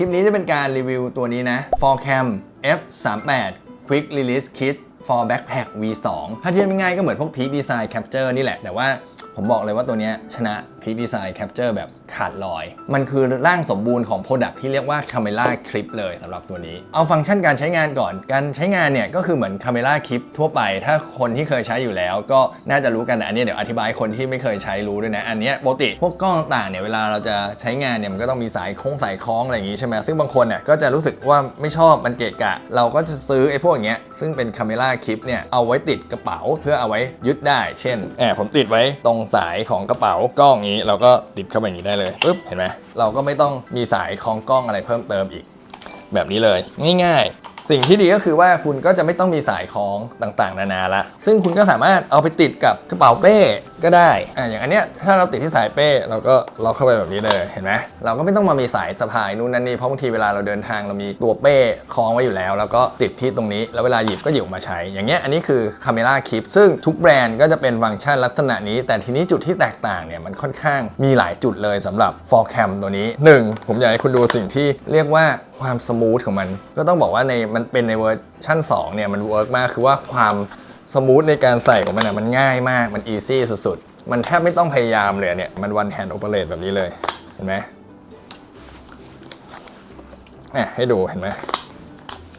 คลิปนี้จะเป็นการรีวิวตัวนี้นะ 4cam F38 Quick Release Kit for Backpack V2 ถ้าเทียบง่ายก็เหมือนพวก Peak Design Capture นี่แหละ แต่ว่าผมบอกเลยว่าตัวนี้ชนะ Peak Design Capture แบบขาดลอย มันคือร่างสมบูรณ์ของ Product ที่เรียกว่า Camera Clip เลยสำหรับตัวนี้ เอาฟังก์ชันการใช้งานก่อน การใช้งานเนี่ยก็คือเหมือน Camera Clip ทั่วไป ถ้าคนที่เคยใช้อยู่แล้ว ก็น่าจะรู้กันแต่อันนี้เดี๋ยวอธิบายคนที่ไม่เคยใช้รู้ด้วยนะ อันนี้ปกติพวกกล้องต่างเนี่ยเวลาเราจะใช้งานเนี่ยมันก็ต้องมีสายโค้งสายคล้องอะไรอย่างงี้ใช่ไหมซึ่งบางคนเนี่ยก็จะรู้สึกว่าไม่ชอบมันเกะกะ เราก็จะซื้อไอ้พวกอย่างเงี้ยซึ่งเป็น Camera Clip เนี่ยเอาไว้ติดกระเป๋าเพื่อเอาไว้ยึดได้ เช่นแอบผมติดไว้ตรงสายของกระเป๋ากล้องนี้เราก็ติดเข้าไปอย่างนี้ได้เลยปึ๊บเห็นไหมเราก็ไม่ต้องมีสายคล้องกล้องอะไรเพิ่มเติมอีก แบบนี้เลย ง่ายๆ สิ่งที่ดีก็คือว่าคุณก็จะไม่ต้องมีสายคล้องต่างๆ นานาละซึ่งคุณก็สามารถเอาไปติดกับกระเป๋าเป้ ก็ได้อ่าอย่างอันเนี้ยถ้าเราติดที่สายเป้เราก็ล็อกเข้าไปแบบนี้เลยเห็นไหมเราก็ไม่ต้องมามีสายสะพายนู่นนั่นนี่เพราะบางทีเวลาเราเดินทางเรามีตัวเป้คล้องไว้อยู่แล้ว แล้วก็ติดที่ตรงนี้แล้วเวลาหยิบก็หยิบมาใช้ อย่างเงี้ยอันนี้คือ Camera Clip ซึ่งทุกแบรนด์ก็จะเป็นฟังก์ชันลักษณะนี้ แต่ทีนี้จุดที่แตกต่างเนี่ยมันค่อนข้างมีหลายจุดเลยสำหรับ 4cam ตัวนี้หนึ่งผมอยากให้คุณดูสิ่งที่เรียกว่าความสมูทของมัน ก็ต้องบอกว่าในมันเป็นในเวอร์ชัน2เนี่ยมันเวิร์กมากคือว่าความ สมูทในการใส่ของมันอะมันง่ายมากมันอีซี่สุดๆ มันแทบไม่ต้องพยายามเลยเนี่ย มัน one hand operate แบบนี้เลย เห็นไหมอะให้ดูเห็นไหม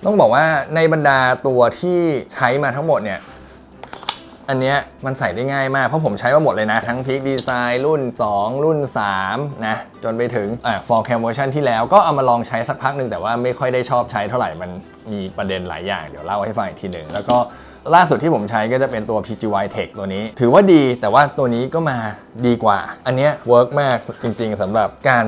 ต้องบอกว่าในบรรดาตัวที่ใช้มาทั้งหมดเนี่ย อันเนี้ยมันใส่ได้ง่ายมาก เพราะผมใช้มาหมดเลยนะ ทั้งพีคดีไซน์รุ่น 2 รุ่น 3 นะ จนไปถึงอ่า 4cam เวอร์ชันที่แล้วก็เอามาลองใช้สักพักหนึ่งแต่ว่าไม่ค่อยได้ชอบใช้เท่าไหร่มันมีประเด็นหลายอย่างเดี๋ยวเล่าให้ฟังอีกทีหนึ่งแล้วก็ ล่าสุดที่ผมใช้ก็จะเป็นตัว PGY Tech ตัวนี้ ถือว่าดีแต่ว่าตัวนี้ก็มาดีกว่า อันเนี้ยเวิร์กมากจริง ๆสำหรับการ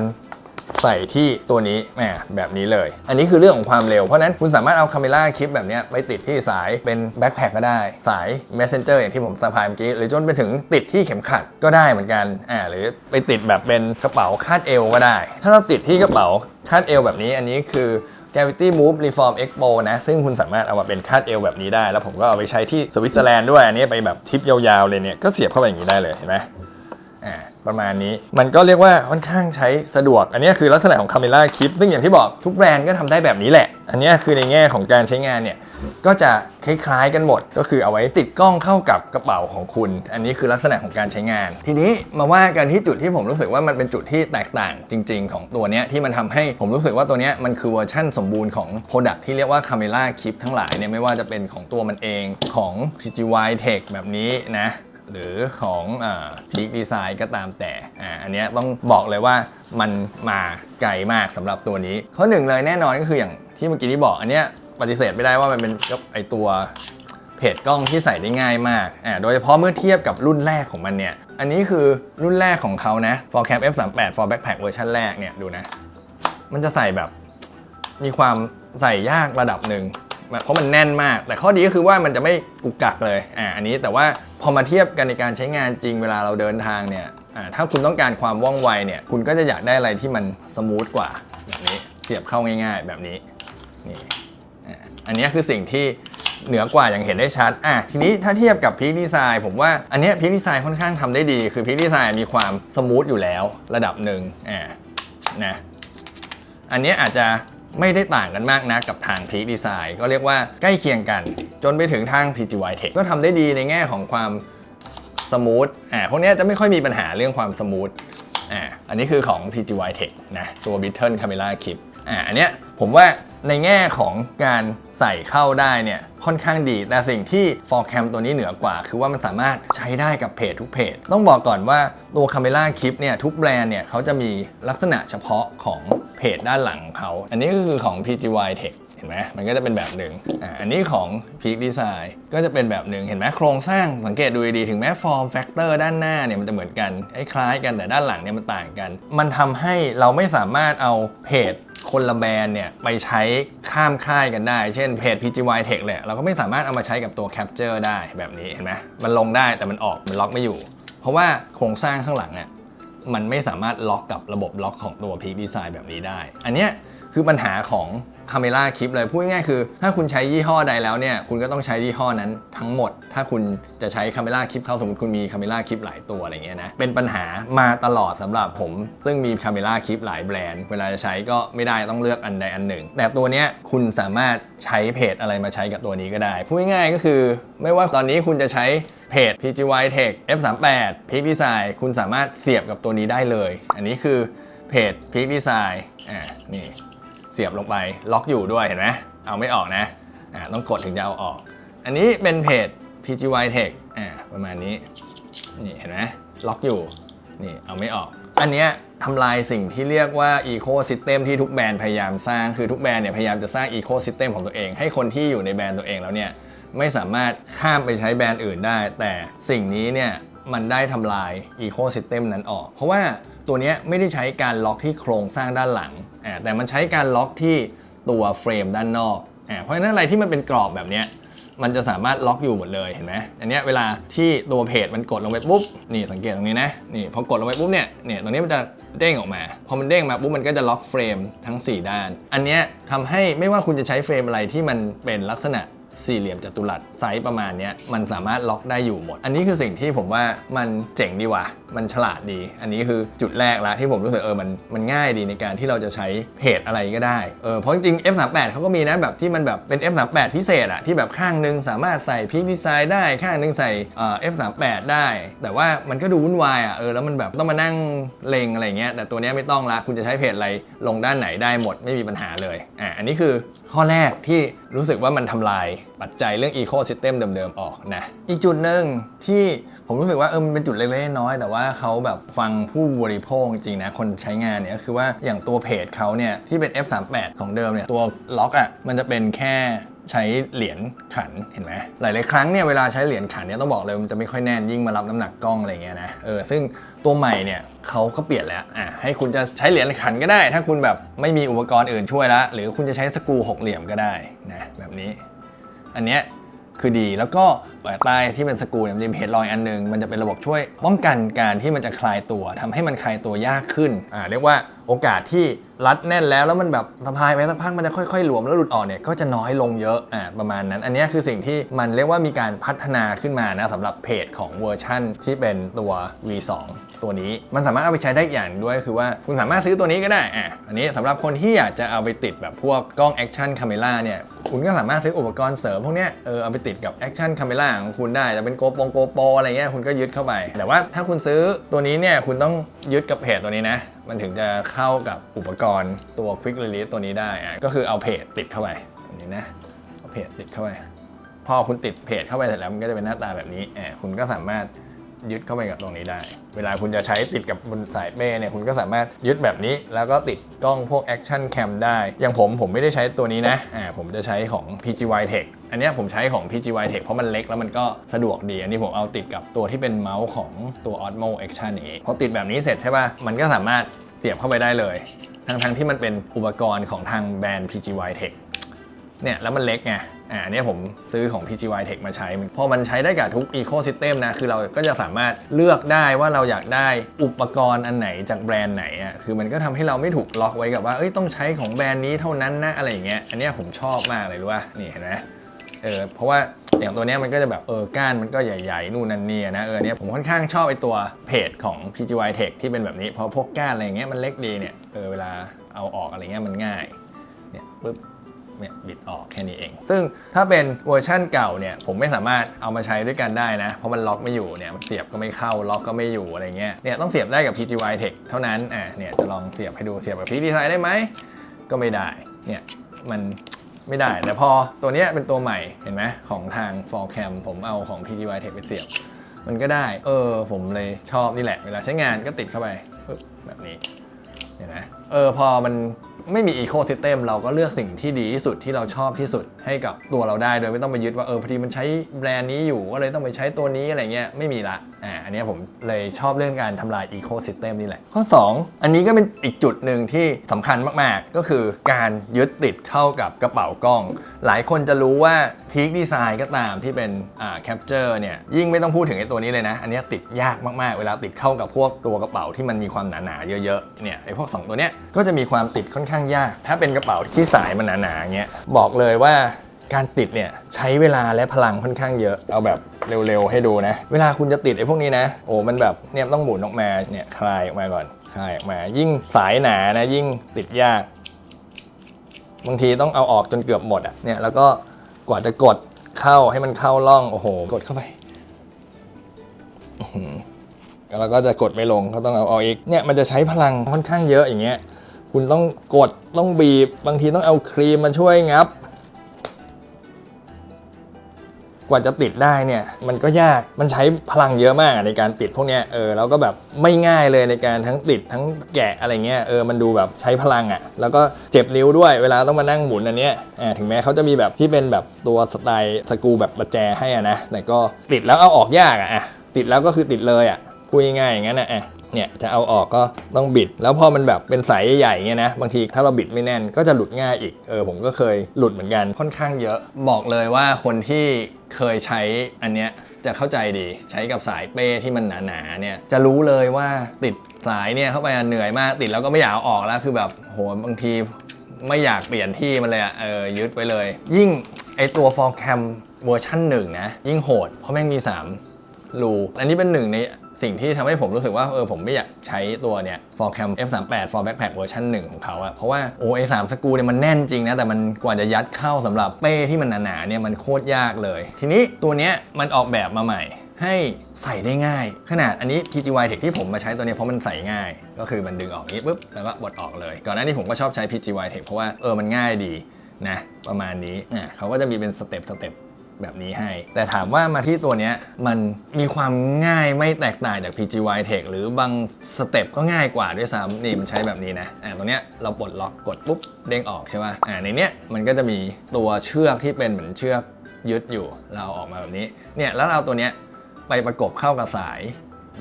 ใส่ที่ตัวนี้แหมแบบนี้เลย อันนี้คือเรื่องของความเร็ว เพราะนั้นคุณสามารถเอาคาเมล่าคลิปแบบนี้ไปติดที่สายเป็นแบ็คแพคก็ได้ สาย Messenger อย่างที่ผมสะพายเมื่อกี้ หรือจนไปถึงติดที่เข็มขัดก็ได้เหมือนกันอ่าหรือไปติดแบบเป็นกระเป๋าคาดเอวก็ได้ ถ้าเราติดที่กระเป๋าคาดเอวแบบนี้อันนี้คือ Gravity Move Reform Expo นะ ซึ่งคุณสามารถเอามาเป็นคาดเอวแบบนี้ได้ แล้วผมก็เอาไปใช้ที่สวิตเซอร์แลนด์ด้วย อันนี้ไปแบบทริปยาวๆเลยเนี่ยก็เสียบเข้าไปอย่างนี้ได้เลยเห็นไหมอ่าประมาณนี้มันก็เรียกว่าค่อนข้างใช้สะดวก อันนี้คือลักษณะของคาเมล่าคลิป ซึ่งอย่างที่บอกทุกแบรนด์ก็ทำได้แบบนี้แหละ อันนี้คือในแง่ของการใช้งานเนี่ย ก็จะคล้ายๆกันหมด ก็คือเอาไว้ติดกล้องเข้ากับกระเป๋าของคุณ อันนี้คือลักษณะของการใช้งาน ทีนี้มาว่ากันที่จุดที่ผมรู้สึกว่ามันเป็นจุดที่แตกต่างจริง ๆ ของตัวเนี้ยที่มันทำให้ผมรู้สึกว่าตัวเนี้ยมันคือเวอร์ชั่นสมบูรณ์ของ Product ที่เรียกว่า Camera Clip ทั้งหลายเนี่ยไม่ว่าจะเป็นของตัวมันเองของ PGY Tech แบบนี้นะหรือของพีคดีไซน์ก็ตามแต่อ่าอันนี้ต้องบอกเลยว่ามันมาไกลมากสำหรับตัวนี้ ข้อหนึ่งเลยแน่นอนก็คืออย่างที่เมื่อกี้ที่บอกอันเนี้ย ปฏิเสธไม่ได้ว่ามันเป็นไอตัวเพจกล้องที่ใส่ได้ง่ายมากอ่าโดยเฉพาะเมื่อเทียบกับรุ่นแรกของมันเนี่ย อันนี้คือรุ่นแรกของเขานะ for cam f38 for backpack เวอร์ชันแรกเนี่ยดูนะ มันจะใส่แบบมีความใส่ยากระดับหนึ่งเพราะมันแน่นมาก แต่ข้อดีก็คือว่ามันจะไม่กุกกักเลยอ่าอันนี้แต่ว่าพอมาเทียบกันในการใช้งานจริงเวลาเราเดินทางเนี่ยอ่าถ้าคุณต้องการความว่องไวเนี่ย คุณก็จะอยากได้อะไรที่มันสมูทกว่าแบบนี้เสียบเข้าง่าย ๆ แบบนี้นี่ อันนี้คือสิ่งที่เหนือกว่าอย่างเห็นได้ชัด อะ ทีนี้ถ้าเทียบกับพีคดีไซน์ผมว่าอันนี้พีคดีไซน์ค่อนข้างทำได้ดี คือพีคดีไซน์มีความสมูทอยู่แล้วระดับหนึ่งอ่านะ อันนี้อาจจะไม่ได้ต่างกันมากนะกับทาง Peak Design ก็เรียกว่าใกล้เคียงกัน จนไปถึงทาง PGY Tech ก็ทำได้ดีในแง่ของความสมูท อ่าพวกนี้จะไม่ค่อยมีปัญหาเรื่องความสมูท อ่าอันนี้คือของ PGY Tech นะ ตัว b i t t l e Camera Clip อ่าอันเนี้ยผมว่า ในแง่ของการใส่เข้าได้เนี่ยค่อนข้างดี แต่สิ่งที่ 4cam ตัวนี้เหนือกว่า คือว่ามันสามารถใช้ได้กับเพจทุกเพจ ต้องบอกก่อนว่าตัวคามิล่าคลิปเนี่ยทุกแบรนด์เนี่ยเขาจะมีลักษณะเฉพาะของเพจด้านหลังของเขา อันนี้ก็คือของ PGY Tech เห็นไหมมันก็จะเป็นแบบหนึ่งอ่าอันนี้ของ Peak Design ก็จะเป็นแบบหนึ่งเห็นไหมโครงสร้างสังเกตดูดีถึงแม้ form factor ด้านหน้าเนี่ยมันจะเหมือนกันคล้ายกันแต่ด้านหลังเนี่ยมันต่างกัน มันทำให้เราไม่สามารถเอาเพจคนละแบรนด์เนี่ยไปใช้ข้ามค่ายกันได้ เช่นเพจ PGY Tech เลยเราก็ไม่สามารถเอามาใช้กับตัว Capture ได้แบบนี้เห็นไหมมันลงได้แต่มันออกมันล็อกไม่อยู่ เพราะว่าโครงสร้างข้างหลังเนี่ยมันไม่สามารถล็อกกับระบบล็อกของตัว Peak Design แบบนี้ได้ อันเนี้ย คือปัญหาของคาเมล่าคลิปเลยพูดง่ายๆคือ ถ้าคุณใช้ยี่ห้อใดแล้วเนี่ยคุณก็ต้องใช้ยี่ห้อนั้นทั้งหมด ถ้าคุณจะใช้คาเมล่าคลิปเขาสมมติคุณมีคาเมล่าคลิปหลายตัวอะไรเงี้ยนะเป็นปัญหามาตลอดสำหรับผม ซึ่งมีคาเมล่าคลิปหลายแบรนด์ เวลาจะใช้ก็ไม่ได้ต้องเลือกอันใดอันหนึ่ง แต่ตัวเนี้ยคุณสามารถใช้เพจอะไรมาใช้กับตัวนี้ก็ได้พูดง่ายๆก็คือ ไม่ว่าตอนนี้คุณจะใช้เพจ PGY Tech F38 Peak Design คุณสามารถเสียบกับตัวนี้ได้เลย อันนี้คือเพจ Peak Design อ่านี่ เสียบลงไปล็อกอยู่ด้วยเห็นไหมเอาไม่ออกนะอ่าต้องกดถึงจะเอาออก อันนี้เป็นเพจ PGY Tech อ่าประมาณนี้นี่เห็นไหมล็อกอยู่นี่เอาไม่ออก อันเนี้ยทำลายสิ่งที่เรียกว่า Ecosystem ที่ทุกแบรนด์พยายามสร้างคือทุกแบรนด์เนี่ยพยายามจะสร้าง Ecosystem ของตัวเอง ให้คนที่อยู่ในแบรนด์ตัวเองแล้วเนี่ยไม่สามารถข้ามไปใช้แบรนด์อื่นได้ แต่สิ่งนี้เนี่ย มันได้ทำลาย Ecosystem นั้นออก เพราะว่าตัวนี้ไม่ได้ใช้การล็อกที่โครงสร้างด้านหลัง แต่มันใช้การล็อกที่ตัวเฟรมด้านนอก เพราะฉะนั้นอะไรที่มันเป็นกรอบแบบนี้มันจะสามารถล็อกอยู่หมดเลยเห็นไหมอันนี้เวลาที่ตัวเพจมันกดลงไปปุ๊บนี่สังเกตตรงนี้นะนี่พอกดลงไปปุ๊บเนี่ยเนี่ยตรงนี้มันจะเด้งออกมา พอมันเด้งมาปุ๊บมันก็จะล็อกเฟรมทั้ง 4 ด้าน อันนี้ทำให้ไม่ว่าคุณจะใช้เฟรมอะไรที่มันเป็นลักษณะ สี่เหลี่ยมจัตุรัสไซส์ประมาณนี้มันสามารถล็อกได้อยู่หมด อันนี้คือสิ่งที่ผมว่ามันเจ๋งดีว่ะ มันฉลาดดี อันนี้คือจุดแรกละที่ผมรู้สึกเออมันมันง่ายดีในการที่เราจะใช้เพจอะไรก็ได้เออเพราะจริง F38 เขาก็มีนะแบบที่มันแบบเป็น F38 พิเศษอะที่แบบข้างหนึงสามารถใส่พีดีไซน์ได้ข้างหนึงใส่เอ่อ F38 ได้ แต่ว่ามันก็ดูวุ่นวายอะเออแล้วมันแบบต้องมานั่งเลงอะไรเงี้ยแต่ตัวนี้ไม่ต้องละคุณจะใช้เพจอะไรลงด้านไหนได้หมดไม่มีปัญหาเลยอะอันนี้คือข้อแรกที่รู้สึกว่ามันทำลาย ปัจจัยเรื่อง Ecosystem เดิมๆออกนะ อีกจุดหนึ่งที่ผมรู้สึกว่าเออมันเป็นจุดเล็กๆน้อยแต่ว่าเขาแบบฟังผู้บริโภคจริงๆนะ คนใช้งานเนี่ยก็คือว่าอย่างตัวเพจเขาเนี่ยที่เป็น F38 ของเดิมเนี่ยตัวล็อกอะมันจะเป็นแค่ใช้เหรียญขันเห็นไหมหลายๆครั้งเนี่ยเวลาใช้เหรียญขันเนี่ยต้องบอกเลยมันจะไม่ค่อยแน่นยิ่งมารับน้ำหนักกล้องอะไรเงี้ยนะเออซึ่งตัวใหม่เนี่ยเขาก็เปลี่ยนแล้วอะให้คุณจะใช้เหรียญขันก็ได้ ถ้าคุณแบบไม่มีอุปกรณ์อื่นช่วยละหรือคุณจะใช้สกูหกเหลี่ยมก็ได้นะแบบนี้ อันเนี้ยคือดีแล้วก็ใต้ที่เป็นสกูเนี่ยมันจะมีเพจลอยอันหนึงมันจะเป็นระบบช่วยป้องกันการที่มันจะคลายตัวทำให้มันคลายตัวยากขึ้นอ่าเรียกว่าโอกาสที่รัดแน่นแล้วแล้วมันแบบสะพายไปสักพักมันจะค่อยๆหลวมแล้วหลุดออกเนี่ยก็จะน้อยลงเยอะอ่าประมาณนั้น อันนี้คือสิ่งที่มันเรียกว่ามีการพัฒนาขึ้นมานะสำหรับเพจของเวอร์ชั่นที่เป็นตัว V2 ตัวนี้มันสามารถเอาไปใช้ได้อย่างด้วยคือว่าคุณสามารถซื้อตัวนี้ก็ได้อะอันนี้สำหรับคนที่อยากจะเอาไปติดแบบพวกกล้องแอคชั่นคาเมล่าเนี่ยคุณก็สามารถซื้ออุปกรณ์เสริมพวกเนี้ยเออเอาไปติดกับแอคชั่นคาเมล่าของคุณได้จะเป็นโกโปงโกโปอะไรเงี้ยคุณก็ยึดเข้าไป แต่ว่าถ้าคุณซื้อตัวนี้เนี่ยคุณต้องยึดกับเพจตัวนี้นะ มันถึงจะเข้ากับอุปกรณ์ตัว Quick Release ตัวนี้ได้อะก็คือเอาเพจติดเข้าไปอันนี้นะเอาเพจติดเข้าไปพอคุณติดเพจเข้าไปเสร็จแล้วมันก็จะเป็นหน้าตาแบบนี้แอบคุณก็สามารถ ยึดเข้าไปกับตรงนี้ได้ เวลาคุณจะใช้ติดกับบนสายเป้เนี่ยคุณก็สามารถยึดแบบนี้ แล้วก็ติดกล้องพวก Action Cam ได้ อย่างผมผมไม่ได้ใช้ตัวนี้นะอ่าผมจะใช้ของ PGY Tech อันนี้ผมใช้ของ PGY Tech เพราะมันเล็กแล้วมันก็สะดวกดี อันนี้ผมเอาติดกับตัวที่เป็นเมาส์ของตัว Osmo Action อย่างงี้พอติดแบบนี้เสร็จใช่ป่ะมันก็สามารถเสียบเข้าไปได้เลยทั้งทั้งๆที่มันเป็นอุปกรณ์ของทางแบรนด์ PGY Tech เนี่ยแล้วมันเล็กไง อ่าอันเนี้ยผมซื้อของ PGY Tech มาใช้ พอมันใช้ได้กับทุก Ecosystem นะ คือเราก็จะสามารถเลือกได้ว่าเราอยากได้อุปกรณ์อันไหนจากแบรนด์ไหนอะ คือมันก็ทำให้เราไม่ถูกล็อกไว้กับว่า เอ้ย ต้องใช้ของแบรนด์นี้เท่านั้นนะ อะไรอย่างเงี้ย อันนี้ผมชอบมากเลยรู้ป่ะ นี่เห็นไหมเออ เพราะว่าอย่างตัวนี้มันก็จะแบบเออก้านมันก็ใหญ่ๆ นู่นนั่นนี่นะเออเนี้ยผมค่อนข้างชอบไอตัวเพจของ PGY Tech ที่เป็นแบบนี้เพราะพวกก้านอะไรเงี้ยมันเล็กดีเนี่ยเออเวลาเอาออกอะไรเงี้ยมันง่ายเนี่ยปึ๊บ เนี่ยบิดออกแค่นี้เอง ซึ่งถ้าเป็นเวอร์ชั่นเก่าเนี่ยผมไม่สามารถเอามาใช้ด้วยกันได้นะ เพราะมันล็อกไม่อยู่เนี่ยมันเสียบก็ไม่เข้าล็อกก็ไม่อยู่อะไรเงี้ยเนี่ยต้องเสียบได้กับ PGY Tech เท่านั้นอะเนี่ยจะลองเสียบให้ดูเสียบกับ P Design ได้ไหมก็ไม่ได้เนี่ยมันไม่ได้แต่พอตัวเนี้ยเป็นตัวใหม่เห็นไหมของทาง For Cam ผมเอาของ PGY Tech ไปเสียบ มันก็ได้ เออ ผมเลยชอบนี่แหละ เวลาใช้งานก็ติดเข้าไปปึ๊บแบบนี้เห็นไหมเออพอมันไม่มีอีโค y ิ e เต็มเราก็เลือกสิ่งที่ดีที่สุดที่เราชอบที่สุดให้กับตัวเราได้ โดยไม่ต้องไปยึดว่าเออพอดีมันใช้แบรนด์นี้อยู่ก็เลยต้องไปใช้ตัวนี้อะไรเงี้ยไม่มีละอ่าอันนี้ผมเลยชอบเรื่องการทำลายอีโค y ิ e เต็มนี่แหละ ข้อ 2 อันนี้ก็เป็นอีกจุดหนึ่งที่สำคัญมากๆ ก็คือการยึดติดเข้ากับกระเป๋ากล้อง หลายคนจะรู้ว่าพีคดีไซน์ก็ตามที่เป็นอ่าแคปเจอร์เนี่ยยิ่งไม่ต้องพูดถึงไอ้ตัวนี้เลยนะ อันนี้ติดยากมากๆ เวลาติดเข้ากับพวกตัวกระเป๋าที่มันมีความหนาๆเยอะๆเนี่ยไอ้พวกสองตัวเนี้ยก็จะมีความติดค่อนข้างยาก ถ้าเป็นกระเป๋าที่สายมันหนาๆเงี้ยบอกเลยว่าการติดเนี่ยใช้เวลาและพลังค่อนข้างเยอะเอาแบบเร็วๆให้ดูนะ เวลาคุณจะติดไอ้พวกนี้นะ โอ้มันแบบเนี่ยต้องหมุนออกมาเนี่ยคลายออกมาก่อนคลายออกมา ยิ่งสายหนานะยิ่งติดยาก บางทีต้องเอาออกจนเกือบหมดอะเนี่ยแล้วก็กว่าจะกดเข้าให้มันเข้าร่องโอ้โห กดเข้าไป แล้วก็จะกดไม่ลงก็ต้องเอาออกอีกเนี่ยมันจะใช้พลังค่อนข้างเยอะอย่างเงี้ยคุณต้องกดต้องบีบบางทีต้องเอาครีมมาช่วยงับ กว่าจะติดได้เนี่ยมันก็ยากมันใช้พลังเยอะมากในการติดพวกเนี้ยเออแล้วก็แบบไม่ง่ายเลยในการทั้งติดทั้งแกะอะไรเงี้ยเออมันดูแบบใช้พลังอะ่ะ แล้วก็เจ็บนิ้วด้วยเวลาต้องมานั่งหมุนอันเนี้ยอ่าถึงแม้เขาจะมีแบบที่เป็นแบบตัวสไตล์สกูแบบประแจให้อะนะแต่ก็ติดแล้วเอาออกยากอะ่ะติดแล้วก็คือติดเลยอะ พูดง่ายๆอย่างนั้นนะอะเนี่ยจะเอาออกก็ต้องบิด แล้วพอมันแบบเป็นสายใหญ่ๆเงี้ยนะบางทีถ้าเราบิดไม่แน่นก็จะหลุดง่ายอีกเออผมก็เคยหลุดเหมือนกันค่อนข้างเยอะ บอกเลยว่าคนที่เคยใช้อันเนี้ยจะเข้าใจดีใช้กับสายเป้ที่มันหนาๆเนี่ยจะรู้เลยว่าติดสายเนี่ยเข้าไปเหนื่อยมากติดแล้วก็ไม่อยากเอาออกแล้วคือแบบโหบางทีไม่อยากเปลี่ยนที่มันเลยอะเออยึดไว้เลย ยิ่งไอตัว for cam เวอร์ชันหนึ่งนะ ยิ่งโหด เพราะแม่งมี 3 รู อันนี้เป็นหนึ่งใน สิ่งที่ทำให้ผมรู้สึกว่าเออผมไม่อยากใช้ตัวเนี่ย for cam f38 for backpack เวอร์ชัน1ของเขาอะเพราะว่าโอ้ไอสามสกูเนี่ยมันแน่นจริงนะ แต่มันกว่าจะยัดเข้าสำหรับเป้ที่มันหนาๆเนี่ยมันโคตรยากเลย ทีนี้ตัวเนี้ยมันออกแบบมาใหม่ให้ใส่ได้ง่าย ขนาดอันนี้ PGY Tech ที่ผมมาใช้ตัวเนี้ยเพราะมันใส่ง่าย ก็คือมันดึงออกนี้ปุ๊บแล้วก็บดออกเลย ก่อนหน้านี้ผมก็ชอบใช้ PGY Tech เพราะว่าเออมันง่ายดีนะประมาณนี้อะเขาก็จะมีเป็นสเต็ปสเต็ป แบบนี้ให้ แต่ถามว่ามาที่ตัวเนี้ยมันมีความง่ายไม่แตกต่างจาก PGY Tech หรือบางสเต็ปก็ง่ายกว่าด้วยซ้ำนี่มันใช้แบบนี้นะอ่าตรงเนี้ยเราปลดล็อกกดปุ๊บเด้งออกใช่ป่ะอ่าในเนี้ยมันก็จะมีตัวเชือกที่เป็นเหมือนเชือกยึดอยู่เราเอาออกมาแบบนี้เนี่ยแล้วเราเอาตัวเนี้ยไปประกบเข้ากับสาย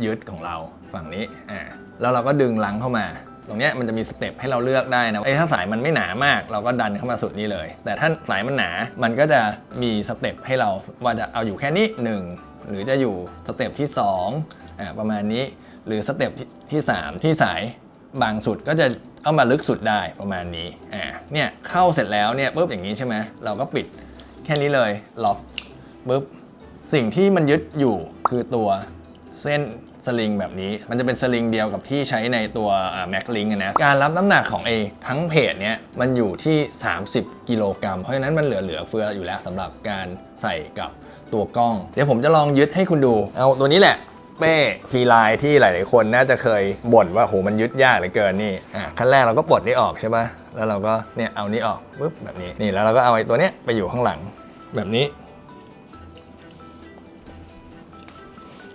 ยึดของเราฝั่งนี้อ่าแล้วเราก็ดึงลังเข้ามา ตรงนี้มันจะมีสเต็ปให้เราเลือกได้นะไอ้ถ้าสายมันไม่หนามาก เราก็ดันเข้ามาสุดนี้เลย แต่ถ้าสายมันหนา มันก็จะมีสเต็ปให้เราว่าจะเอาอยู่แค่นี้ 1 หรือจะอยู่สเต็ปที่2อ่าประมาณนี้ หรือสเต็ปที่ที่3ที่สายบางสุดก็จะเอามาลึกสุดได้ประมาณนี้อ่าเนี่ยเข้าเสร็จแล้วเนี่ยปุ๊บอย่างนี้ใช่ไหมเราก็ปิดแค่นี้เลยล็อกปุ๊บสิ่งที่มันยึดอยู่คือตัวเส้น สลิงแบบนี้ มันจะเป็นสลิงเดียวกับที่ใช้ในตัวแม็กลิงนะ การรับน้ำหนักของเอทั้งเพจเนี้ยมันอยู่ที่ 30 กิโลกรัม เพราะฉะนั้นมันเหลือเหลือเฟืออยู่แล้วสำหรับการใส่กับตัวกล้อง เดี๋ยวผมจะลองยึดให้คุณดู เอาตัวนี้แหละเป้ฟรีไลน์ที่หลาย ๆ คนน่าจะเคยบ่นว่าโหมันยึดยากเหลือเกินนี่อะขั้นแรกเราก็ปลดนี่ออกใช่ปะแล้วเราก็เนี่ยเอานี้ออกปุ๊บแบบนี้นี่แล้วเราก็เอาไอ้ตัวเนี้ยไปอยู่ข้างหลังแบบนี้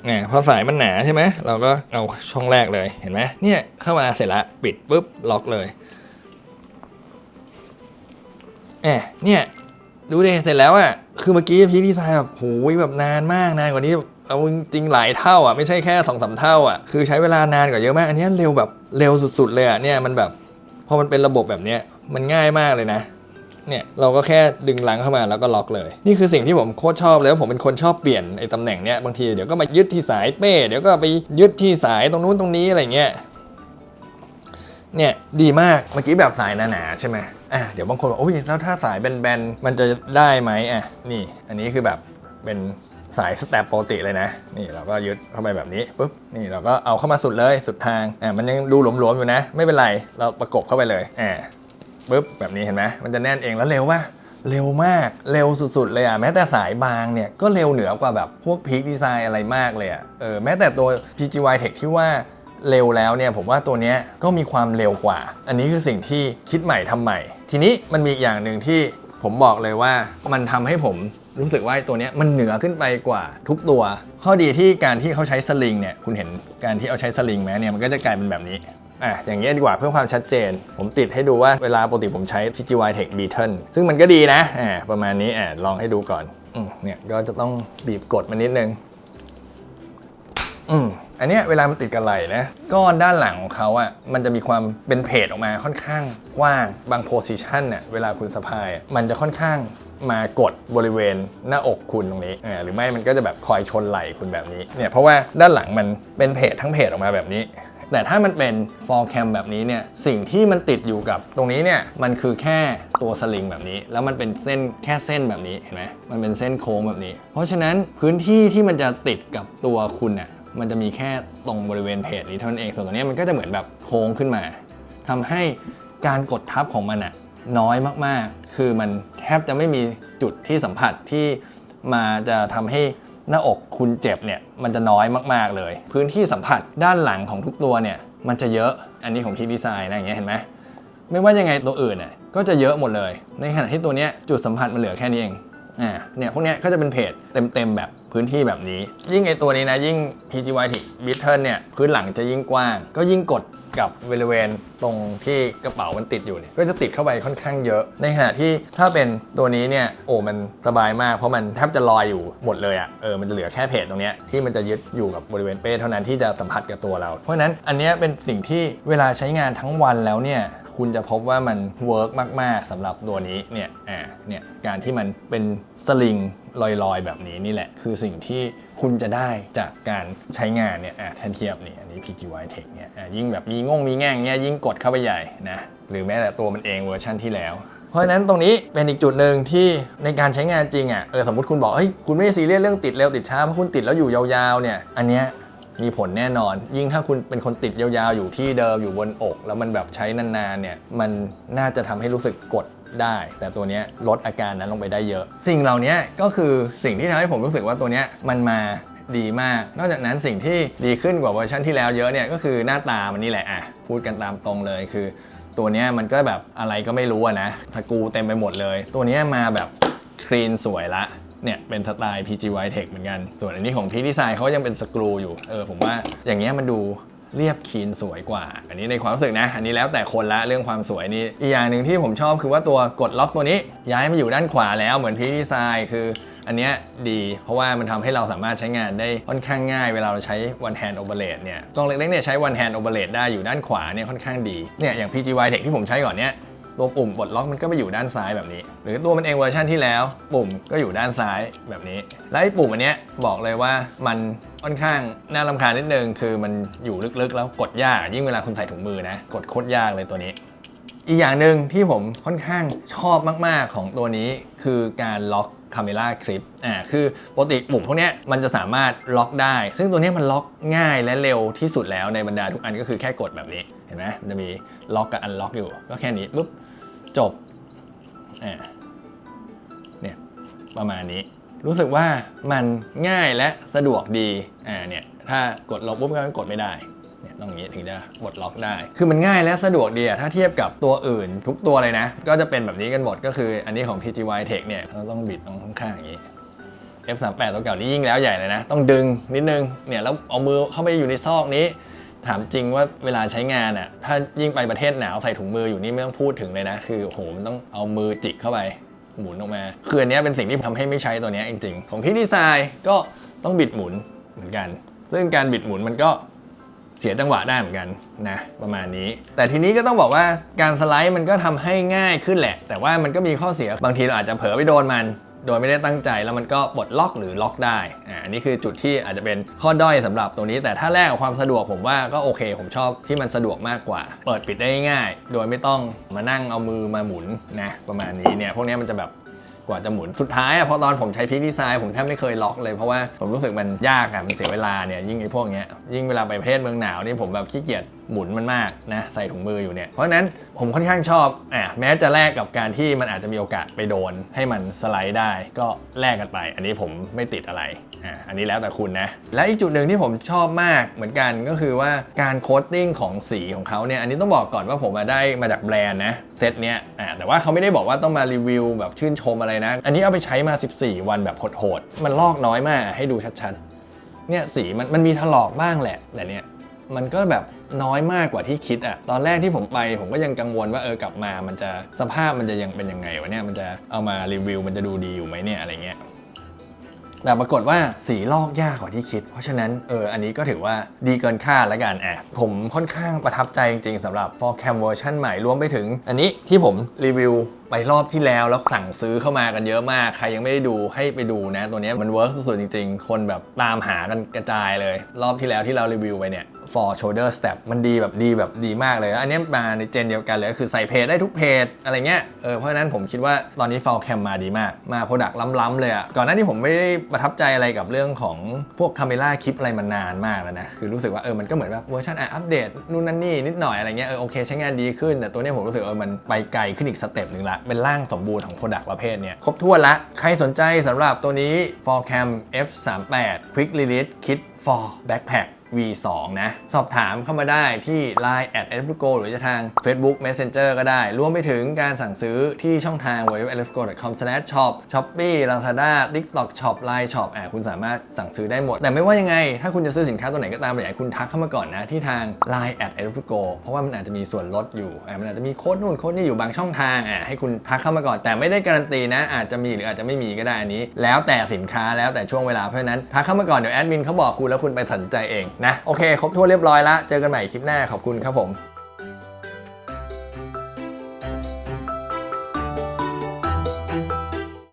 เนี่ยพอสายมันหนาใช่ไหมเราก็เอาช่องแรกเลยเห็นไหมเนี่ยเข้ามาเสร็จละปิดปุ๊บล็อกเลยแอบเนี่ยดูดิเสร็จแล้วอะคือเมื่อกี้พี่ดีไซน์แบบโหยแบบนานมากนานกว่านี้เอาจริงหลายเท่าอะไม่ใช่แค่สองสามเท่าอะคือใช้เวลานานกว่าเยอะมาก อันนี้เร็วแบบเร็วสุดๆเลยอะเนี่ยมันแบบพอมันเป็นระบบแบบเนี้ยมันง่ายมากเลยนะ เนี่ยเราก็แค่ดึงลังเข้ามาแล้วก็ล็อกเลย นี่คือสิ่งที่ผมโคตรชอบเลยว่าผมเป็นคนชอบเปลี่ยนไอ้ตำแหน่งเนี้ยบางทีเดี๋ยวก็มายึดที่สายเป้เดี๋ยวก็ไปยึดที่สายตรงนู้นตรงนี้อะไรเงี้ยเนี่ยดีมากเมื่อกี้แบบสายหนาๆใช่ไหมอะเดี๋ยวบางคนบอกโอ้ยแล้วถ้าสายแบนๆมันจะได้ไหมอะนี่ อันนี้คือแบบเป็นสายสแตปปกติเลยนะ นี่เราก็ยึดเข้าไปแบบนี้ปุ๊บนี่เราก็เอาเข้ามาสุดเลยสุดทางอะมันยังดูหลวมๆอยู่นะ ไม่เป็นไรเราประกบเข้าไปเลยอะ ปุ๊บแบบนี้เห็นไหมมันจะแน่นเองแล้วเร็วป่ะเร็วมากเร็วสุด ๆ เลยอะแม้แต่สายบางเนี่ยก็เร็วเหนือกว่าแบบพวกพีคดีไซน์อะไรมากเลยอะเออแม้แต่ตัว PGY Tech ที่ว่าเร็วแล้วเนี่ยผมว่าตัวนี้ก็มีความเร็วกว่า อันนี้คือสิ่งที่คิดใหม่ทำใหม่ ทีนี้มันมีอีกอย่างหนึ่งที่ผมบอกเลยว่ามันทำให้ผมรู้สึกว่าตัวนี้มันเหนือขึ้นไปกว่าทุกตัว ข้อดีที่การที่เขาใช้สลิงเนี่ยคุณเห็นการที่เอาใช้สลิงไหมเนี่ยมันก็จะกลายเป็นแบบนี้ อะอย่างเงี้ยดีกว่าเพื่อความชัดเจน ผมติดให้ดูว่าเวลาปกติผมใช้ PGY Tech Beatle ซึ่งมันก็ดีนะอ่าประมาณนี้อ่าลองให้ดูก่อนอืมเนี่ยก็จะต้องบีบกดมานิดนึงอืมอันเนี้ยเวลามันติดกับไหล่นะก้อนด้านหลังของเขาอะมันจะมีความเป็นเพจออกมาค่อนข้างกว้างบางโพสิชันเนี่ยเวลาคุณสะพายมันจะค่อนข้างมากดบริเวณหน้าอกคุณตรงนี้อ่าหรือไม่มันก็จะแบบคอยชนไหล่คุณแบบนี้เนี่ยเพราะว่าด้านหลังมันเป็นเพจทั้งเพจออกมาแบบนี้ แต่ถ้ามันเป็น for cam แบบนี้เนี่ยสิ่งที่มันติดอยู่กับตรงนี้เนี่ยมันคือแค่ตัวสลิงแบบนี้ แล้วมันเป็นเส้นแค่เส้นแบบนี้เห็นไหมมันเป็นเส้นโค้งแบบนี้ เพราะฉะนั้นพื้นที่ที่มันจะติดกับตัวคุณเนี่ยมันจะมีแค่ตรงบริเวณเพจนี้เท่านั้นเองส่วนตรงนี้มันก็จะเหมือนแบบโค้งขึ้นมาทำให้การกดทับของมันอะน้อยมากๆ คือมันแทบจะไม่มีจุดที่สัมผัสที่มาจะทำให้ หน้าอกคุณเจ็บเนี่ยมันจะน้อยมาก ๆ เลย พื้นที่สัมผัสด้านหลังของทุกตัวเนี่ยมันจะเยอะอันนี้ของพีดีไซน์นะอย่างเงี้ยเห็นไหมไม่ว่ายังไงตัวอื่นน่ะก็จะเยอะหมดเลย ในขณะที่ตัวเนี้ยจุดสัมผัสมันเหลือแค่นี้เองอ่าเนี่ยพวกเนี้ยก็จะเป็นเพจเต็มๆแบบพื้นที่แบบนี้ ยิ่งไอตัวนี้นะยิ่ง PGY ที่ b i t t e r เนี่ยพื้นหลังจะยิ่งกว้าง ก็ยิ่งกด กับบริเวณตรงที่กระเป๋ามันติดอยู่เนี่ยก็จะติดเข้าไปค่อนข้างเยอะ ในขณะที่ถ้าเป็นตัวนี้เนี่ยโอ้มันสบายมากเพราะมันแทบจะลอยอยู่หมดเลยอะ่ะเออมันจะเหลือแค่เพจตรงเนี้ยที่มันจะยึดอยู่กับบริเวณเป้เท่านั้นที่จะสัมผัสกับตัวเรา เพราะฉะนั้นอันนี้เป็นสิ่งที่เวลาใช้งานทั้งวันแล้วเนี่ยคุณจะพบว่ามันเวิร์กมาก ๆสำหรับตัวนี้เนี่ยอ่าเนี่ยการที่มันเป็นสลิง ลอยๆ แบบนี้นี่แหละ คือสิ่งที่คุณจะได้จากการใช้งานเนี่ยอ่าถ้าเทียบนี่อันนี้ PGY Tech เนี่ยยิ่งแบบมีง่งมีแง่งเนี่ยยิ่งกดเข้าไปใหญ่นะหรือแม้แต่ตัวมันเองเวอร์ชันที่แล้วเพราะฉะนั้นตรงนี้เป็นอีกจุดหนึ่งที่ในการใช้งานจริงอะเออสมมติคุณบอกเฮ้ยคุณไม่ได้ซีเรียสเรื่องติดเร็วติดช้าเพราะคุณติดแล้วอยู่ยาวๆเนี่ยอันเนี้ยมีผลแน่นอน ยิ่งถ้าคุณเป็นคนติดยาวๆอยู่ที่เดิมอยู่บนอก แล้วมันแบบใช้นานๆเนี่ยมันน่าจะทำให้รู้สึกกด ได้ แต่ตัวเนี้ยลดอาการนั้นลงไปได้เยอะ สิ่งเหล่านี้ก็คือสิ่งที่ทำให้ผมรู้สึกว่าตัวเนี้ยมันมาดีมาก นอกจากนั้นสิ่งที่ดีขึ้นกว่าเวอร์ชันที่แล้วเยอะเนี่ยก็คือหน้าตามันนี่แหละอะพูดกันตามตรงเลยคือ ตัวเนี้ยมันก็แบบอะไรก็ไม่รู้นะตะกูเต็มไปหมดเลย ตัวเนี้ยมาแบบคลีนสวยละเนี่ยเป็นสไตล์ PGY Tech เหมือนกัน ส่วนอันนี้ของ P Design เขายังเป็นสกรูอยู่ เออผมว่าอย่างเงี้ยมันดู เรียบคีนสวยกว่า อันนี้ในความรู้สึกนะ อันนี้แล้วแต่คนละเรื่องความสวยนี่อีกอย่างหนึ่งที่ผมชอบคือว่าตัวกดล็อกตัวนี้ ย้ายมาอยู่ด้านขวาแล้วเหมือนที่ดีไซน์คืออันเนี้ยดีเพราะว่ามันทำให้เราสามารถใช้งานได้ค่อนข้างง่ายเวลาเราใช้ one hand overlay เนี่ยกล้องเล็กๆเนี่ยใช้ one hand overlay ได้อยู่ด้านขวาเนี่ยค่อนข้างดีเนี่ยอย่าง PGY Tech ที่ผมใช้ก่อนเนี่ย ตัวปุ่มปลดล็อกมันก็ไปอยู่ด้านซ้ายแบบนี้ หรือตัวมันเองเวอร์ชันที่แล้ว ปุ่มก็อยู่ด้านซ้ายแบบนี้ และไอ้ปุ่มอันเนี้ยบอกเลยว่ามันค่อนข้างน่ารำคาญนิดนึงคือมันอยู่ลึกๆ แล้วกดยากยิ่งเวลาคุณใส่ถุงมือนะ กดโคตรยากเลยตัวนี้ อีกอย่างหนึ่งที่ผมค่อนข้างชอบมากๆของตัวนี้คือการล็อกคาเมล่าคลิป อ่า คือปกติปุ่มพวกเนี้ยมันจะสามารถล็อกได้ ซึ่งตัวนี้มันล็อกง่ายและเร็วที่สุดแล้วในบรรดาทุกอันก็คือแค่กดแบบนี้ เห็นไหมมันจะมีล็อกกับอันล็อกอยู่ ก็แค่นี้ปุ๊บ จบเนี่ยประมาณนี้ รู้สึกว่ามันง่ายและสะดวกดีอ่าเนี่ยถ้ากดลบปุ๊บก็กดไม่ได้เนี่ยต้องอย่างนี้ถึงจะปลดล็อกได้ คือมันง่ายและสะดวกดีอะถ้าเทียบกับตัวอื่นทุกตัวเลยนะ ก็จะเป็นแบบนี้กันหมดก็คืออันนี้ของ PGY Tech เนี่ยเราต้องบิดตรงข้างๆอย่างนี้ F38 ตัวเก่านี่ยิ่งแล้วใหญ่เลยนะ ต้องดึงนิดนึงเนี่ยแล้วเอามือเข้าไปอยู่ในซอกนี้ ถามจริงว่าเวลาใช้งานอะถ้ายิ่งไปประเทศหนาวใส่ถุงมืออยู่นี่ไม่ต้องพูดถึงเลยนะ คือโหมันต้องเอามือจิกเข้าไปหมุนออกมาคืออันนี้เป็นสิ่งที่ทำให้ไม่ใช้ตัวนี้จริงๆ ของพี่ดีไซน์ก็ต้องบิดหมุนเหมือนกัน ซึ่งการบิดหมุนมันก็เสียจังหวะได้เหมือนกันนะประมาณนี้ แต่ทีนี้ก็ต้องบอกว่าการสไลด์มันก็ทำให้ง่ายขึ้นแหละ แต่ว่ามันก็มีข้อเสียบางทีเราอาจจะเผลอไปโดนมัน โดยไม่ได้ตั้งใจแล้วมันก็ปลดล็อกหรือล็อกได้อ่าอันนี้คือจุดที่อาจจะเป็นข้อด้อยสำหรับตรงนี้ แต่ถ้าแลกกับความสะดวกผมว่าก็โอเค ผมชอบที่มันสะดวกมากกว่า เปิดปิดได้ง่าย โดยไม่ต้องมานั่งเอามือมาหมุนนะประมาณนี้เนี่ยพวกนี้มันจะแบบ กว่าจะหมุนสุดท้ายอะพอตอนผมใช้พิกดีไซน์ผมแทบไม่เคยล็อกเลยเพราะว่าผมรู้สึกมันยากอะมันเสียเวลาเนี่ยยิ่งไอ้พวกเนี้ยยิ่งเวลาไปประเทศเมืองหนาวนี่ผมแบบขี้เกียจหมุนมันมากนะใส่ถุงมืออยู่เนี่ยเพราะฉะนั้นผมค่อนข้างชอบอะแม้จะแลกกับการที่มันอาจจะมีโอกาสไปโดน ให้มันสไลด์ได้ ก็แลกกันไป อันนี้ผมไม่ติดอะไร อะอันนี้แล้วแต่คุณนะ และอีกจุดหนึ่งที่ผมชอบมากเหมือนกันก็คือว่าการโคตติ้งของสีของเขาเนี่ย อันนี้ต้องบอกก่อนว่าผมมาได้มาจากแบรนด์นะเซตเนี้ยอะแต่ว่าเขาไม่ได้บอกว่าต้องมารีวิวแบบชื่นชมอะไรนะ อันนี้เอาไปใช้มา 14 วันแบบโหดๆมันลอกน้อยมากให้ดูชัดๆ เนี่ยสีมันมันมีถลอกบ้างแหละ แต่เนี่ยมันก็แบบน้อยมากกว่าที่คิดอะตอนแรกที่ผมไปผมก็ยังกังวลว่าเออกลับมามันจะสภาพมันจะยังเป็นยังไงวะเนี่ยมันจะเอามารีวิวมันจะดูดีอยู่ไหมเนี่ยอะไรเงี้ย แต่ปรากฏว่าสีลอกยากกว่าที่คิด เพราะฉะนั้นเอออันนี้ก็ถือว่าดีเกินคาดแล้วกันแอบผมค่อนข้างประทับใจจริงๆสำหรับ for cam เวอร์ชันใหม่รวมไปถึง อันนี้ที่ผมรีวิวไปรอบที่แล้วแล้วสั่งซื้อเข้ามากันเยอะมาก ใครยังไม่ได้ดูให้ไปดูนะ ตัวนี้มันเวิร์กสุดๆจริง ๆ คนแบบตามหากันกระจายเลย รอบที่แล้วที่เรารีวิวไปเนี่ย for shoulder strap มันดีแบบดีแบบดีมากเลยแล้วอันนี้มาในเจนเดียวกันเลยก็คือใส่เพจได้ทุกเพจอะไรเงี้ยเออเพราะฉะนั้นผมคิดว่าตอนนี้ fall cam มาดีมากมาโปรดักต์ล้ำๆเลยอะก่อนหน้านี้ผมไม่ได้ประทับใจอะไรกับเรื่องของพวกคาเมล่าคลิปอะไรมานานมากแล้วนะคือรู้สึกว่าเออมันก็เหมือนแบบเวอร์ชันอะอัปเดตนู่นนั่นนี่นิดหน่อยอะไรเงี้ยเออโอเคใช้งานดีขึ้นแต่ตัวนี้ผมรู้สึกเออมันไปไกลขึ้นอีกสเต็ปหนึ่งละเป็นร่างสมบูรณ์ของโปรดักต์ประเภทเนี้ยครบถ้วนละใครสนใจสำหรับตัวนี้ for cam f38 quick release kit for backpack V2 นะ สอบถามเข้ามาได้ที่ Line at e l e p g o หรือจะทาง Facebook Messenger ก็ได้ รวมไปถึงการสั่งซื้อที่ช่องทาง www.elepgo.com/shop Shopee Lazada TikTok Shop Line Shop อะคุณสามารถสั่งซื้อได้หมด แต่ไม่ว่ายังไง ถ้าคุณจะซื้อสินค้าตัวไหนก็ตามอยากให้คุณทักเข้ามาก่อนนะ ที่ทาง Line at e l e p g o เพราะว่ามันอาจจะมีส่วนลดอยู่อะมันอาจจะมีโค้ดนู่นโค้ดนี่อยู่บางช่องทางอะให้คุณทักเข้ามาก่อน แต่ไม่ได้การันตีนะ อาจจะมีหรืออาจจะไม่มีก็ได้อันนี้ แล้วแต่สินค้าแล้วแต่ช่วงเวลาเพราะฉะนั้นทักเข้ามาก่อนเดี๋ยวแอดมินเขาบอกคุณแล้วคุณไปสนใจเองนะโอเค ครบถ้วนเรียบร้อยแล้วเจอกันใหม่คลิปหน้าขอบคุณครับผม